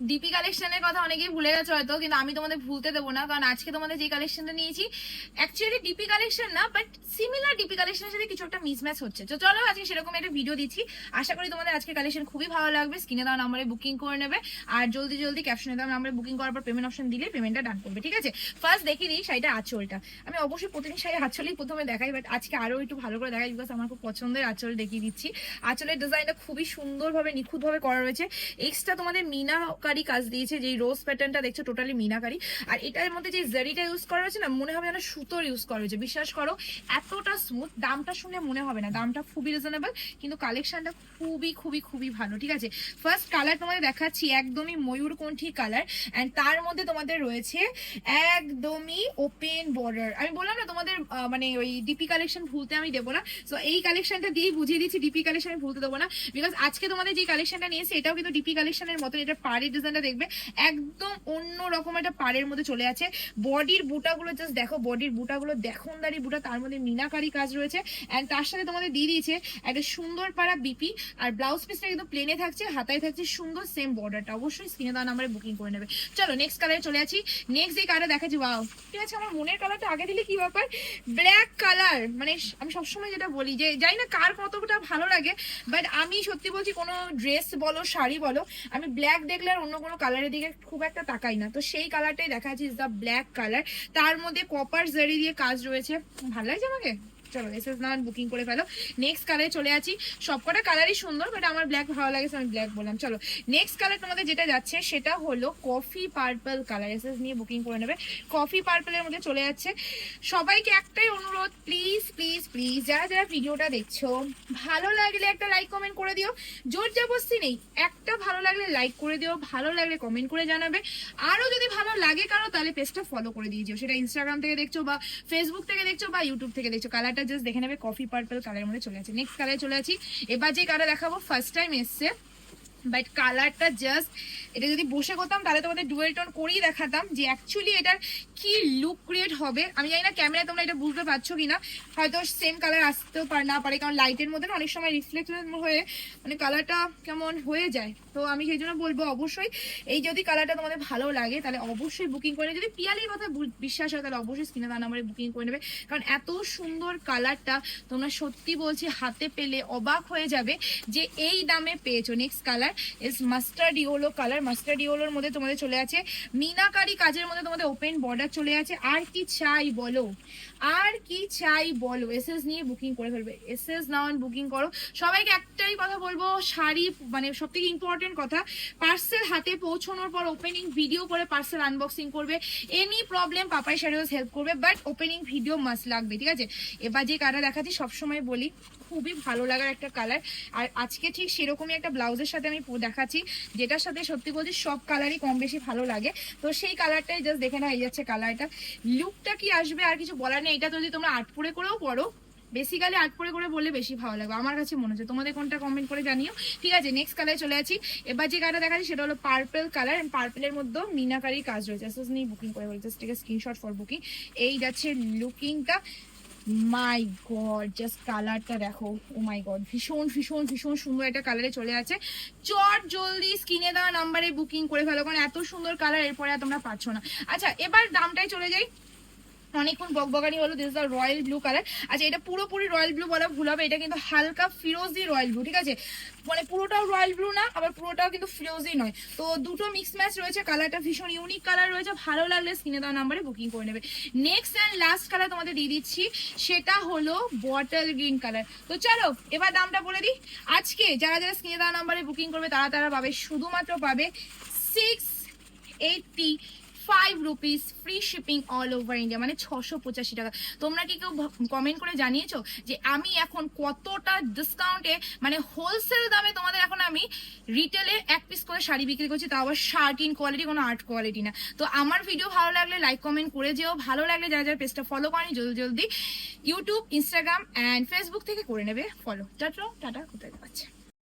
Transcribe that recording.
DP কালেকশনের কথা অনেকেই ভুলে গেছে হয়তো, কিন্তু আমি তোমাদের ভুলতে দেবো না, কারণ আজকে তোমাদের যে কালেকশনটা নিয়েছি অ্যাকচুয়ালি ডিপি কালেকশন না বাট সিমিলার ডিপি কালেকশনের সাথে কিছু একটা মিসম্যাচ হচ্ছে। তো চলো আজকে সেরকম একটা ভিডিও দিচ্ছি। আশা করি তোমাদের আজকে কালেকশন খুবই ভালো লাগবে। স্ক্রিনে দেওয়া নাম্বারে বুকিং করে নেবে। আর জলদি জলদি ক্যাপশনে দেওয়া নাম্বারে বুকিং করার পর পেমেন্ট অপশন দিলে পেমেন্টটা ডান করবে, ঠিক আছে? ফার্স্ট দেখিয়ে দিই শাড়িটা আঁচলটা। আমি অবশ্যই প্রতিদিন শাড়ি আঁচলেই প্রথমে দেখাই বাট আজকে আরও একটু ভালো করে দেখাই বিকজ আমার খুব পছন্দের আঁচল দেখিয়ে দিচ্ছি। আঁচলের ডিজাইনটা খুবই সুন্দরভাবে, নিখুঁতভাবে করা রয়েছে। এক্সট্রা তোমাদের মিনাকারি কাজ দিয়েছে, যেই রোজ প্যাটার্নটা দেখছ টোটালি মিনাকারি। আর এটার মধ্যে যে জারিটা ইউজ করা হয়েছে না, মনে হবে যেন সুতোর ইউজ করা হয়েছে। বিশ্বাস করো, এতটা স্মুথ দামটা শুনে মনে হবে না। দামটা খুবই রিজনেবল কিন্তু কালেকশনটা খুবই খুবই খুবই ভালো, ঠিক আছে? ফার্স্ট কালার তোমাদের দেখাচ্ছি, একদমই ময়ূরকণ্ঠী কালার অ্যান্ড তার মধ্যে তোমাদের রয়েছে একদমই ওপেন বর্ডার আমি বললাম না তোমাদের মানে ওই ডিপি কালেকশন ভুলতে আমি দেবো না। সো এই কালেকশনটা দিয়েই বুঝিয়ে দিচ্ছি ডিপি কালেকশন আমি ভুলতে দেবো না। বিকজ আজকে তোমাদের যে কালেকশনটা নিয়েছে, এটাও কিন্তু ডিপি কালেকশনের মতো এটা পাড়ের ডিজাইনটা দেখবে, একদম অন্য রকম একটা পাড়ের মধ্যে চলে আছে। বডির বুটাগুলো জাস্ট দেখো বডির বুটাগুলো দেখনদারি বুটা, তার মধ্যে মিনাকারি কাজ রয়েছে। অ্যান্ড তার সাথে তোমাদের দিয়ে দিয়েছে একটা সুন্দর পাড়া বিপি আর ব্লাউজ পিসটা কিন্তু প্লেনে থাকছে, হাতায় থাকছে সুন্দর সেম বর্ডারটা অবশ্যই স্ক্রিনে দেওয়া নাম্বারে বুকিং করে নেবে। চলো নেক্সট কালারে চলে আছি নেক্সট যে কালার দেখাচ্ছি ওয়াও ঠিক আছে? আমার মনের কালারটা আগে দিলে কি ব্যাপার? ব্ল্যাক কালার মানে আমি সবসময় যেটা বলি যে, জানি না কার কতটা ভালো লাগে বাট আমি সত্যি বলছি কোনো ড্রেস বলো, শাড়ি বলো, আমি ব্ল্যাক দেখলে আর অন্য কোনো কালারের দিকে খুব একটা তাকাই না। তো সেই কালারটাই দেখা যাচ্ছে ইজ দ্য ব্ল্যাক কালার তার মধ্যে কপার জারি দিয়ে কাজ রয়েছে। ভালো লাগছে আমাকে? চলো এস এস নান বুকিং করে ফেলো। নেক্সট কালারে চলে আছি। সবকটা কালারই সুন্দর বাট আমার ব্ল্যাক ভালো লাগে আমি ব্ল্যাক বললাম। চলো নেক্সট কালার তোমাদের যেটা যাচ্ছে, সেটা হলো coffee purple colour S S নিয়ে বুকিং করে নেবে। কফি পার্পলের মধ্যে চলে যাচ্ছে। সবাইকে একটাই অনুরোধ প্লিজ প্লিজ প্লিজ যারা যারা ভিডিওটা দেখছ, ভালো লাগলে একটা লাইক কমেন্ট করে দিও। জোর জবস্তি নেই, একটা ভালো লাগলে লাইক করে দিও, ভালো লাগলে কমেন্ট করে জানাবে। আরও যদি ভালো লাগে কারও, তাহলে পেজটা ফলো করে দিয়ে যেও। সেটা ইনস্টাগ্রাম থেকে দেখছ বা ফেসবুক থেকে দেখছ বা ইউটিউব থেকে দেখছ। কালারটা জাস্ট দেখে নেবে কফি পার্পল কালারের মধ্যে চলে আছে নেক্সট কালারে চলে আছি এবার যে কালার দেখাবো ফার্স্ট টাইম এসছে বাট কালারটা জাস্ট এটা যদি বসে করতাম, তাহলে তোমাদের ডুয়েল টোন করেই দেখাতাম যে অ্যাকচুয়ালি এটার কি লুক ক্রিয়েট হবে। আমি জানি না ক্যামেরায় তোমরা এটা বুঝতে পারছ কিনা। হয়তো সেম কালার আসতেও পার, না পারে, কারণ লাইটের মধ্যে না অনেক সময় রিফ্লেক্ট হয়ে মানে কালারটা কেমন হয়ে যায়। তো আমি সেই জন্য বলব অবশ্যই, এই যদি কালারটা তোমাদের ভালো লাগে, তাহলে অবশ্যই বুকিং করে। যদি পিয়ালির কথা বিশ্বাস হয়, তাহলে অবশ্যই স্ক্রিনে তার নাম্বারে বুকিং করে নেবে। কারণ এত সুন্দর কালারটা তোমরা সত্যি বলছি হাতে পেলে অবাক হয়ে যাবে যে এই দামে পেয়েছ। Next colour is mustard yellow colour ইয়েলোর মধ্যে তোমাদের চলে আছে। মিনাকারি কাজের মধ্যে তোমাদের ওপেন বর্ডার চলে আছে। আর কি চাই বলো? আর কি চাই বলো? এসএস নিয়ে বুকিং করে ফেলবে। এসএস নাও বুকিং করো। সবাইকে একটাই কথা বলব, শাড়ি মানে সব থেকে ইম্পর্টেন্ট কথা পার্সেল হাতে পৌঁছানোর পর ওপেনিং ভিডিও করে পার্সেল আনবক্সিং করবে। এনি প্রবলেম পাপাই শাড়িওস হেল্প করবে বাট ওপেনিং ভিডিও মাস্ট লাগবে, ঠিক আছে? এবার যে কালার দেখাচ্ছি, সবসময় বলি, খুবই ভালো লাগার একটা কালার আর আজকে ঠিক সেরকমই একটা ব্লাউজের সাথে আমি দেখাচ্ছি, যেটার সাথে সত্যি বলছি সব কালারই কম বেশি ভালো লাগে। তো সেই কালারটাই জাস্ট দেখে না এই যাচ্ছে কালারটা লুকটা কি আসবে আর কিছু বলার নেই, এটা যদি তোমরা আট পরে করেও পড়ো বেসিক্যালি আট পরে করে বললে বেশি ভালো লাগবে। আমার কাছে মনে হচ্ছে। তোমাদের কোনটা কমেন্ট করে জানিও। ঠিক আছে নেক্সট কালারে চলে আছি। এবার যে কালারটা দেখাচ্ছি সেটা হলো পার্পল কালার পার্পেলের মধ্যে মিনাকারি কাজ রয়েছে। বুকিং করে বলছে। স্ক্রিনশট ফর বুকিং এই যাচ্ছে লুকিংটা মাই গড জাস্ট কালারটা দেখো। ও মাই গড ভীষণ ভীষণ ভীষণ সুন্দর একটা কালারে চলে আছে। চট জলদি স্ক্রিনে দেওয়া নাম্বারে বুকিং করে ফেলো, কারণ এত সুন্দর কালার এরপরে আর তোমরা পাচ্ছ না। আচ্ছা এবার দামটাই চলে যাই। অনেকক্ষণ বকবকানি হলো this the royal blue colour আচ্ছা এটা পুরোপুরি রয়্যাল ব্লু বলা ভুল হবে, এটা কিন্তু হালকা ফিরোজি রয়্যাল ব্লু ঠিক আছে? মানে পুরোটাও রয়্যাল ব্লু না, আবার পুরোটাও কিন্তু ফিরোজি নয়। তো দুটো মিক্স ম্যাচ রয়েছে কালারটা ভীষণ ইউনিক কালার রয়েছে, ভালো লাগলে স্ক্রিনে দেওয়া নাম্বারে বুকিং করে নেবে। নেক্সট অ্যান্ড লাস্ট কালার তোমাদের দিয়ে দিচ্ছি, সেটা হলো বটল গ্রিন কালার তো চলো, এবার দামটা বলে দিই। আজকে যারা যারা স্ক্রিনে দেওয়া নাম্বারে বুকিং করবে, তারা তারা পাবে, শুধুমাত্র পাবে six eighty five rupees free shipping all over India মানে ছশো পঁচাশি টাকা। তোমরা কি কেউ কমেন্ট করে জানিয়েছো যে আমি এখন কতটা ডিসকাউন্টে মানে হোলসেল দামে তোমাদের এখন আমি রিটেলে এক পিস করে শাড়ি বিক্রি করছি, তাও আবার শার্ট ইন কোয়ালিটি কোনো আর্ট কোয়ালিটি না। তো আমার ভিডিও ভালো লাগলে লাইক কমেন্ট করে যেও। ভালো লাগলে যারা যারা পেজটা ফলো করেনি, জলদি জলদি ইউটিউব ইনস্টাগ্রাম অ্যান্ড ফেসবুক থেকে করে নেবে। ফলো টাটা টাটা, কোথায় পাচ্ছে